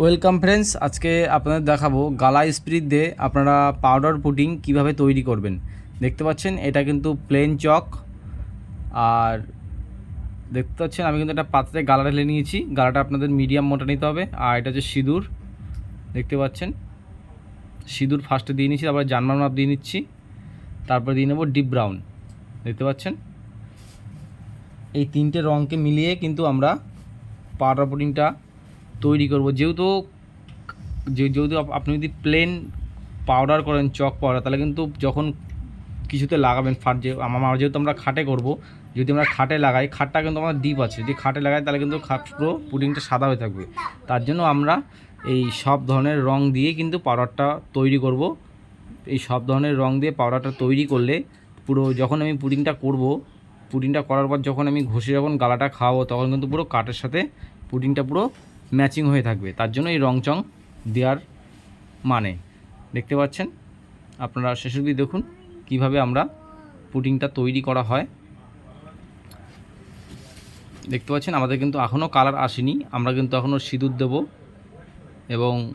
Welcome friends আজকে আপনাদের দেখাবো গালা স্প্রিট দিয়ে আপনারা পাউডার পুডিং কীভাবে তৈরি করবেন। দেখতে পাচ্ছেন, এটা কিন্তু প্লেন চক আর দেখতে পাচ্ছেন, আমি কিন্তু একটা পাত্রে গালা ঢেলে নিয়েছি। গালাটা আপনাদের মিডিয়াম মোটা নিতে হবে। আর এটা হচ্ছে সিঁদুর। দেখতে পাচ্ছেন, সিঁদুর ফার্স্টে দিয়ে নিচ্ছি তারপরে জানমার মাপ দিয়ে নিচ্ছি। তারপরে দিয়ে নেব ডিপ ব্রাউন দেখতে পাচ্ছেন? এই তিনটে রঙকে মিলিয়ে কিন্তু আমরা পাউডার পুডিংটা তৈরি করব। যেহেতু যেহেতু আপনি যদি প্লেন পাউডার করেন চক পাউডার তাহলে কিন্তু যখন কিছুতে লাগাবেন ফাট যে আমার যেহেতু আমরা খাটে করব, যদি আমরা খাটে লাগাই, খাটটা কিন্তু আমার ডিপ আছে। যদি খাটে লাগাই, তাহলে কিন্তু খাট পুরো পুডিংটা সাদা হয়ে থাকবে। তার জন্য আমরা এই সব ধরনের রং দিয়ে কিন্তু পাউডারটা তৈরি করব। এই সব ধরনের রং দিয়ে পাউডারটা তৈরি করলে পুরো যখন আমি পুডিংটা করব, পুডিংটা করার পর যখন আমি ঘষে যখন গালাটা খাওয়াবো, তখন কিন্তু পুরো কাঠের সাথে পুডিংটা পুরো ম্যাচিং হয়ে থাকবে। তার জন্য এই রং চং দেওয়ার মানে। দেখতে পাচ্ছেন? আপনারা শেষ অবধি দেখুন কীভাবে আমরা পুটিংটা তৈরি করা হয়। দেখতে পাচ্ছেন? আমাদের কিন্তু এখনও কালার আসেনি। আমরা কিন্তু এখনও সিঁদুর দেব এবং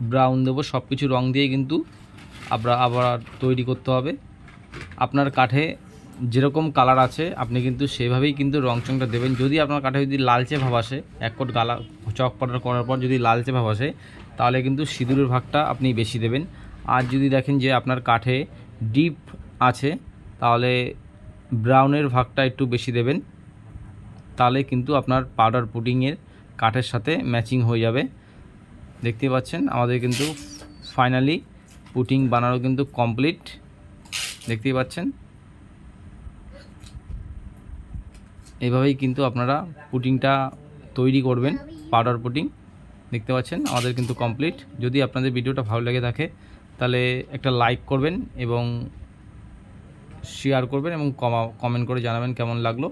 ব্রাউন দেবো। সব কিছু রং দিয়ে কিন্তু আমরা আবার তৈরি করতে হবে। আপনার কাঠে যেরকম কালার আছে, আপনি কিন্তু সেভাবেই কিন্তু রং চংটা দেবেন। যদি আপনার কাঠে যদি লালচে ভাব আসে, এক কোট গালা চক পাউডার করার পর যদি লালচে ভাব আসে, তাহলে কিন্তু সিঁদুরের ভাগটা আপনি বেশি দেবেন। আর যদি দেখেন যে আপনার কাঠে ডিপ আছে, তাহলে ব্রাউনের ভাগটা একটু বেশি দেবেন। তাহলে কিন্তু আপনার পাউডার পুডিংয়ের কাঠের সাথে ম্যাচিং হয়ে যাবে। দেখতে পাচ্ছেন? আমাদের কিন্তু ফাইনালি পুটিং বানানো কিন্তু কমপ্লিট দেখতেই পাচ্ছেন? এভাবেই কিন্তু আপনারা পুটিংটা তৈরি করবেন পাউডার পুটিং। দেখতে পাচ্ছেন, আমাদের কিন্তু কমপ্লিট যদি আপনাদের ভিডিওটা ভালো লেগে থাকে, তাহলে একটা লাইক করবেন এবং শেয়ার করবেন এবং কমা কমেন্ট করে জানাবেন কেমন লাগল।